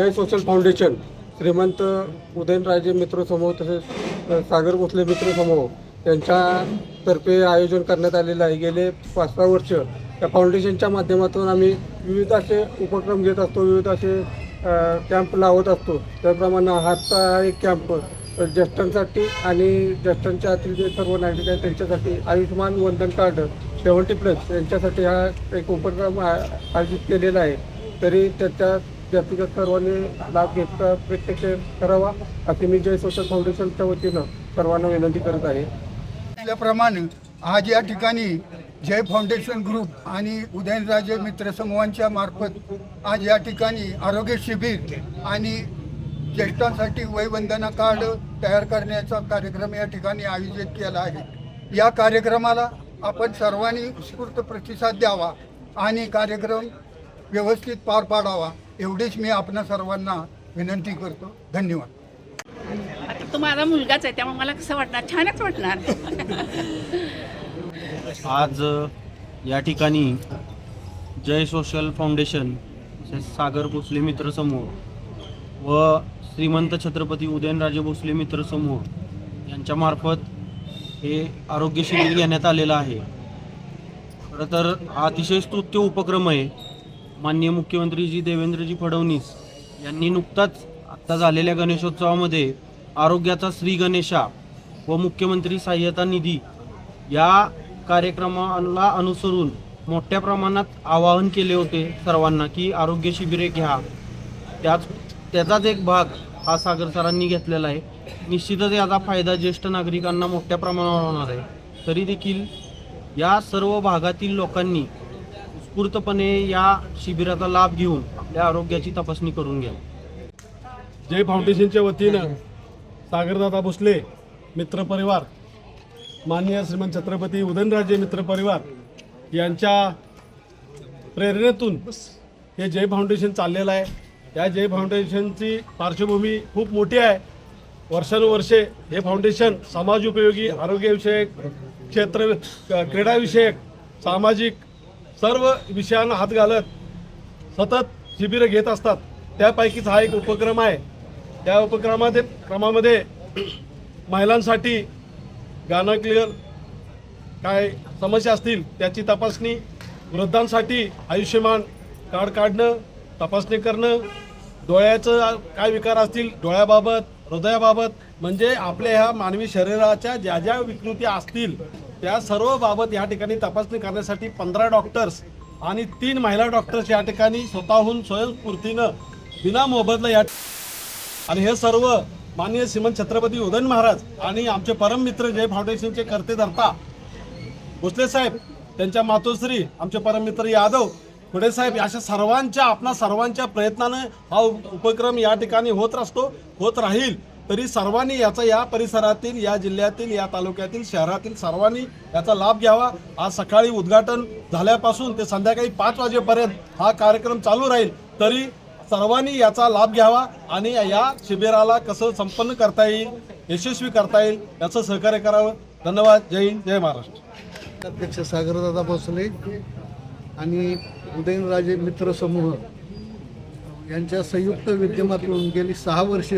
जय social foundation श्रीमंत उदयनराजे मित्र समूह तसेच सागर भोसले मित्र समूह यांच्यातर्फे आयोजन करण्यात आलेलं आहे. गेले पाच सहा वर्ष या फाउंडेशनच्या माध्यमातून आम्ही विविध असे उपक्रम घेत असतो विविध असे कॅम्प लावत असतो. त्याप्रमाणे हातचा हा एक कॅम्प ज्येष्ठांसाठी आणि ज्येष्ठांच्या आतील जे सर्व नागरिक आहेत त्यांच्यासाठी आयुष्यमान वंदन कार्ड सेवन्टी प्लस यांच्यासाठी हा एक उपक्रम आ- आयोजित केलेला आहे. तरी त्याच्या जास्तीत जास्त सर्वांनी लाभ घेतला प्रत्यक्ष करावा असे मी जय सोशल फाउंडेशनच्या वतीनं सर्वांना विनंती करत आहे. असल्याप्रमाणे आज या ठिकाणी जय फाउंडेशन ग्रुप आणि उदयनराजे मित्र समूहांच्या मार्फत आज या ठिकाणी आरोग्य शिबिर आणि ज्येष्ठांसाठी वयवंदना कार्ड तयार करण्याचा कार्यक्रम या ठिकाणी आयोजित केला आहे. या कार्यक्रमाला आपण सर्वांनी उत्स्फूर्त प्रतिसाद द्यावा आणि कार्यक्रम व्यवस्थित पार पाडावा. एवढीच मी आपणा सर्वांना विनंती करतो. धन्यवाद. आता तुम्हाला मुलगाच आहे त्यामुळे मला कसं वाटणार? छानच वाटणार. आज या ठिकाणी जय सोशल फाउंडेशन तसेच सागर भोसले मित्र समूह व श्रीमंत छत्रपती उदयनराजे भोसले मित्र समूह यांच्यामार्फत हे आरोग्य शिबिर घेण्यात आलेलं आहे. खरं तर हा अतिशय स्तुत्य उपक्रम आहे. माननीय मुख्यमंत्रीजी देवेंद्रजी फडणवीस यांनी नुकताच आत्ता झालेल्या गणेशोत्सवामध्ये आरोग्याचा श्री गणेशा व मुख्यमंत्री सहाय्यता निधी या कार्यक्रमाला अनुसरून मोठ्या प्रमाणात आवाहन केले होते सर्वांना की आरोग्य शिबिरे घ्या. त्याच त्याचाच एक भाग हा सागर सरांनी घेतलेला आहे. निश्चितच याचा फायदा ज्येष्ठ नागरिकांना मोठ्या प्रमाणावर होणार आहे. तरी देखील या सर्व भागातील लोकांनी उत्स्फूर्तपणे या शिबिराचा लाभ घेऊन आपल्या आरोग्याची तपासणी करून घ्या जय फाउंडेशनच्या वतीनं सागरदादा भोसले मित्रपरिवार माननीय श्रीमंत छत्रपती उदयनराजे मित्रपरिवार यांच्या प्रेरणेतून हे जय फाउंडेशन चाललेलं आहे. या जय फाउंडेशनची पार्श्वभूमी खूप मोठी आहे. वर्षानुवर्षे हे फाउंडेशन समाज उपयोगी आरोग्यविषयक क्षेत्र क्रीडाविषयक सामाजिक सर्व विषयांना हात घालत सतत शिबिरं घेत असतात. त्यापैकीच हा एक उपक्रम आहे. त्या उपक्रमामध्ये क्रमामध्ये महिलांसाठी गाणं क्लिअर काय समस्या असतील त्याची तपासणी वृद्धांसाठी आयुष्यमान कार्ड काढणं तपासणी करणं डोळ्याचं काय विकार असतील डोळ्याबाबत हृदयाबाबत म्हणजे आपल्या ह्या मानवी शरीराच्या ज्या ज्या विकृती असतील त्या सर्व बाबत या ठिकाणी तपासणी करण्यासाठी पंधरा डॉक्टर्स आणि तीन महिला डॉक्टर्स या ठिकाणी स्वतःहून स्वयंस्फूर्तीनं विना मोबदला या आणि हे सर्व माननीय श्रीमंत छत्रपती उदयन महाराज आणि आमचे परम मित्र जय फाउंडेशनचे करते धरता भोसले साहेब त्यांच्या मातोश्री आमचे परम मित्र यादव पुढे साहेब अशा सर्वांच्या आपणा सर्वांच्या प्रयत्नानं हा उपक्रम या ठिकाणी होत असतो होत राहील. तरी सर्वांनी याचा या परिसरातील या जिल्ह्यातील या तालुक्यातील शहरातील सर्वांनी याचा लाभ घ्यावा. आज सकाळी उद्घाटन झाल्यापासून ते संध्याकाळी पाच वाजेपर्यंत हा कार्यक्रम चालू राहील. तरी सर्वांनी याचा लाभ घ्यावा आणि या शिबिराला कसं संपन्न करता येईल यशस्वी करता येईल याचं सहकार्य करावं. धन्यवाद. जय हिंद जय महाराष्ट्र. अध्यक्ष सागरदादा भोसले आणि उदयनराजे मित्र समूह यांच्या संयुक्त विद्यमातून गेली सहा वर्ष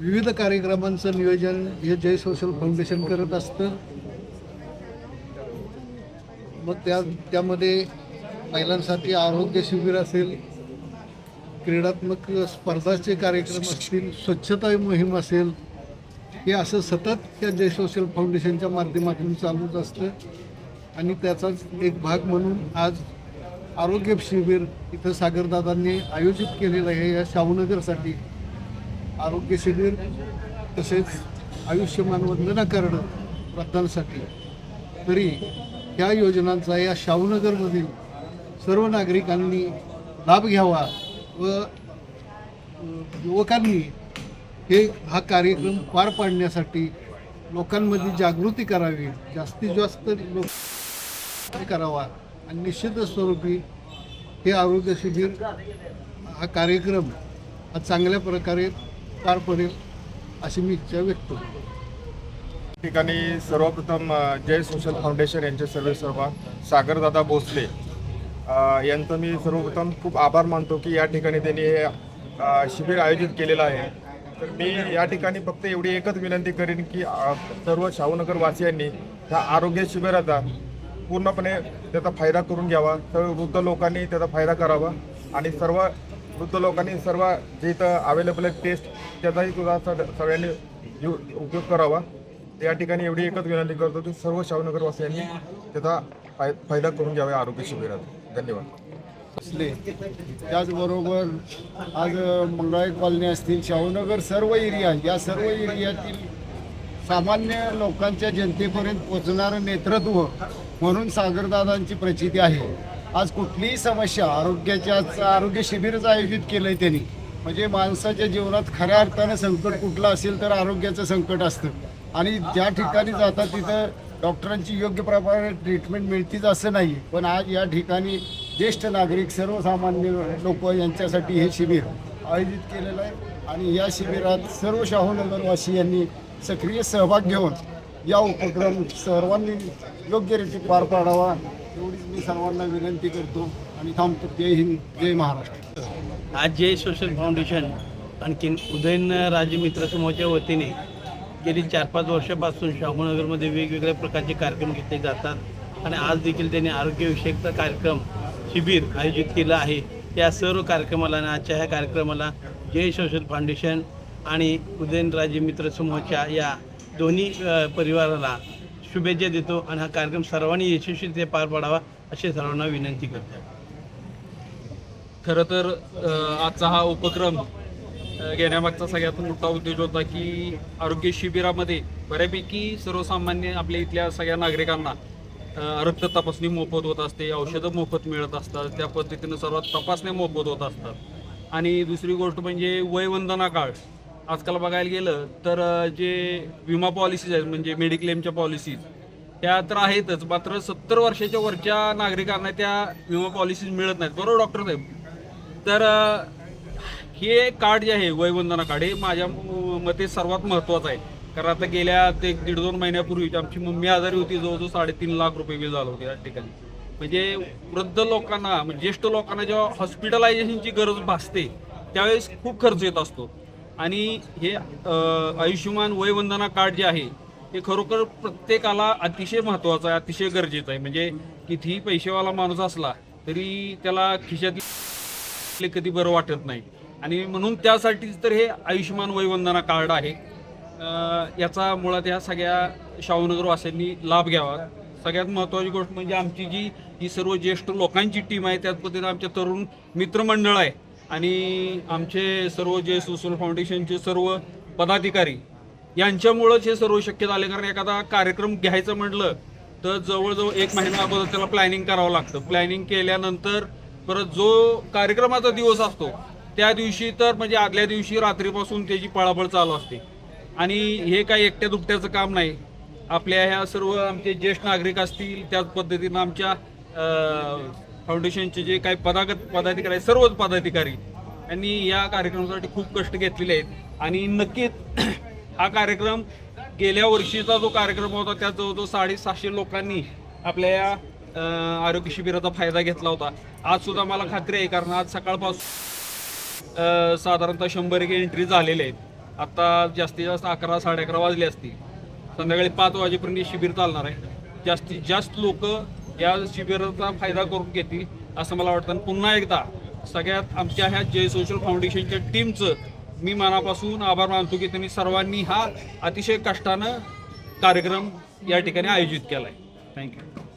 विविध कार्यक्रमांचं नियोजन हे जय सोशल फाउंडेशन करत असतं. मग त्या त्यामध्ये महिलांसाठी आरोग्य शिबिर असेल क्रीडात्मक स्पर्धाचे कार्यक्रम असतील स्वच्छता मोहीम असेल हे असं सतत त्या जय सोशल फाउंडेशनच्या माध्यमातून चालूच असतं. आणि त्याचाच एक भाग म्हणून आज आरोग्य शिबिर इथं सागरदादांनी आयोजित केलेलं आहे या शाहूनगरसाठी. आरोग्य शिबिर तसेच आयुष्यमान वंदना करणं वृद्धांसाठी तरी या योजनांचा या शाहूनगरमधील सर्व नागरिकांनी लाभ घ्यावा व युवकांनी हे हा कार्यक्रम पार पाडण्यासाठी लोकांमध्ये जागृती करावी जास्तीत जास्त लोक करावा आणि निश्चित स्वरूपी हे आरोग्य शिबिर हा कार्यक्रम हा चांगल्या प्रकारे पार पडेल अशी मी इच्छा व्यक्त करतो. ठिकाणी सर्वप्रथम जय सोशल फाउंडेशन यांचे सर्व सर्व. सागरदादा भोसले यांचं मी सर्वप्रथम खूप आभार मानतो की या ठिकाणी त्यांनी हे शिबिर आयोजित केलेलं आहे. तर मी या ठिकाणी फक्त एवढी एकच विनंती करेन की सर्व शाहूनगरवासियांनी ह्या आरोग्य शिबिराचा पूर्णपणे त्याचा फायदा करून घ्यावा. सर्व वृद्ध लोकांनी त्याचा फायदा करावा आणि सर्व वृद्ध लोकांनी सर्व जे इथं अवेलेबल आहेत टेस्ट त्याचाही सुद्धा सग- सगळ्यांनी यू उपयोग करावा. या ठिकाणी एवढी एकच विनंती करतो की सर्व शाहूनगरवासियांनी त्याचा फाय फायदा करून घ्यावा आरोग्य शिबिरात. धन्यवाद. असले त्याचबरोबर आज मंगळाई कॉलनी असतील शाहूनगर सर्व एरिया या सर्व एरियातील सामान्य लोकांच्या जनतेपर्यंत पोचणारं नेतृत्व म्हणून सागरदादांची प्रचिती आहे. आज कुठलीही समस्या आरोग्याच्या आरोग्य शिबिरच आयोजित केलं आहे त्यांनी. म्हणजे माणसाच्या जीवनात खऱ्या अर्थानं संकट कुठलं असेल तर आरोग्याचं संकट असतं. आणि ज्या ठिकाणी जातात तिथं डॉक्टरांची योग्य प्रकारे ट्रीटमेंट मिळतीच असं नाही पण आज या ठिकाणी ज्येष्ठ नागरिक सर्वसामान्य लोक यांच्यासाठी हे शिबिर आयोजित केलेलं आहे. आणि या शिबिरात सर्व शाहूनगरवासी यांनी सक्रिय सहभाग घेऊन या उपक्रम सर्वांनी योग्यरीत्या पार पाडावा एवढीच मी सर्वांना विनंती करतो आणि थांबतो. जय हिंद जय महाराष्ट्र. आज जय सोशल फाउंडेशन आणखीन उदयन राजे मित्र समूहाच्या वतीने गेली चार पाच वर्षापासून शाहूनगरमध्ये वेगवेगळ्या प्रकारचे कार्यक्रम घेतले जातात आणि आज देखील त्यांनी आरोग्यविषयकचा कार्यक्रम शिबिर आयोजित केलं आहे. त्या सर्व कार्यक्रमाला आणि आजच्या ह्या कार्यक्रमाला जय सोशल फाउंडेशन आणि उदयनराजे मित्र समूहाच्या या दोन्ही परिवाराला शुभेच्छा देतो आणि हा कार्यक्रम सर्वांनी यशस्वीरित्या पार पाडावा अशी सर्वांना विनंती करतो. खरं तर आजचा हा उपक्रम घेण्यामागचा सगळ्यात मोठा उद्देश होता की आरोग्य शिबिरामध्ये बऱ्यापैकी सर्वसामान्य आपल्या इथल्या सगळ्या नागरिकांना रक्त तपासणी मोफत होत असते औषधं मोफत मिळत असतात त्या पद्धतीनं सर्वात तपासण्या मोफत होत असतात. आणि दुसरी गोष्ट म्हणजे वयवंदना काळ. आजकाल बघायला गेलं तर जे विमा पॉलिसीज आहेत म्हणजे मेडिक्लेमच्या पॉलिसीज त्या तर आहेतच. मात्र सत्तर वर्षाच्या वरच्या नागरिकांना त्या विमा पॉलिसीज मिळत नाहीत. बरोबर डॉक्टर साहेब? तर हे कार्ड जे आहे वयवंदना कार्ड हे माझ्या मते सर्वात महत्त्वाचं आहे. कारण आता गेल्या ते एक दीड दोन महिन्यापूर्वी आमची मम्मी आजारी होती जवळजवळ साडेतीन लाख रुपये बिल झालं होतं या ठिकाणी. म्हणजे वृद्ध लोकांना म्हणजे ज्येष्ठ लोकांना जेव्हा हॉस्पिटलायझेशनची गरज भासते त्यावेळेस खूप खर्च येत असतो. आणि हे आयुष्यमान वयवंदना कार्ड जे आहे हे खरोखर प्रत्येकाला अतिशय महत्त्वाचं आहे अतिशय गरजेचं आहे. म्हणजे कितीही पैसेवाला माणूस असला तरी त्याला खिशातली कधी बरं वाटत नाही. आणि म्हणून त्यासाठीच तर हे आयुष्यमान वयवंदना कार्ड आहे. याचा मुळात ह्या सगळ्या शाहूनगरवासियांनी लाभ घ्यावा. सगळ्यात महत्त्वाची गोष्ट म्हणजे आमची जी ही सर्व ज्येष्ठ लोकांची टीम आहे त्याच पद्धतीने आमच्या तरुण मित्रमंडळ आहे. आणि आमचे सर्व जे सोशल फाउंडेशनचे सर्व पदाधिकारी यांच्यामुळंच हे सर्व शक्य झाले. कारण एखादा कार्यक्रम घ्यायचं म्हटलं तर जवळजवळ एक महिना अगोदर त्याला प्लॅनिंग करावं लागतं. प्लॅनिंग केल्यानंतर परत जो कार्यक्रमाचा दिवस असतो त्या दिवशी तर म्हणजे आदल्या दिवशी रात्रीपासून त्याची पळापळ चालू असते. आणि हे काही एकट्या दुकट्याचं काम नाही. आपल्या ह्या सर्व आमचे ज्येष्ठ नागरिक असतील त्याच पद्धतीनं आमच्या फाउंडेशनचे जे काही पदागत पदाधिकारी आहेत सर्वच पदाधिकारी यांनी या कार्यक्रमासाठी खूप कष्ट घेतलेले आहेत. आणि नक्कीच हा कार्यक्रम गेल्या वर्षीचा जो कार्यक्रम होता त्यात जवळजवळ साडेसहाशे लोकांनी आपल्या या आरोग्य शिबिराचा फायदा घेतला होता. आज सुद्धा मला खात्री आहे कारण आज सकाळपासून साधारणतः शंभर एक एंट्री झालेले आहेत. आता जास्तीत जास्त अकरा साडे अकरा वाजले असतील. संध्याकाळी पाच वाजेपर्यंत शिबिर चालणार आहे. जास्तीत जास्त लोक या शिबिराचा फायदा करून घेतील असं मला वाटतं. आणि पुन्हा एकदा सगळ्यात आमच्या ह्या जय सोशल फाउंडेशनच्या टीमचं मी मनापासून आभार मानतो की त्यांनी सर्वांनी हा अतिशय कष्टानं कार्यक्रम या ठिकाणी आयोजित केला आहे थँक्यू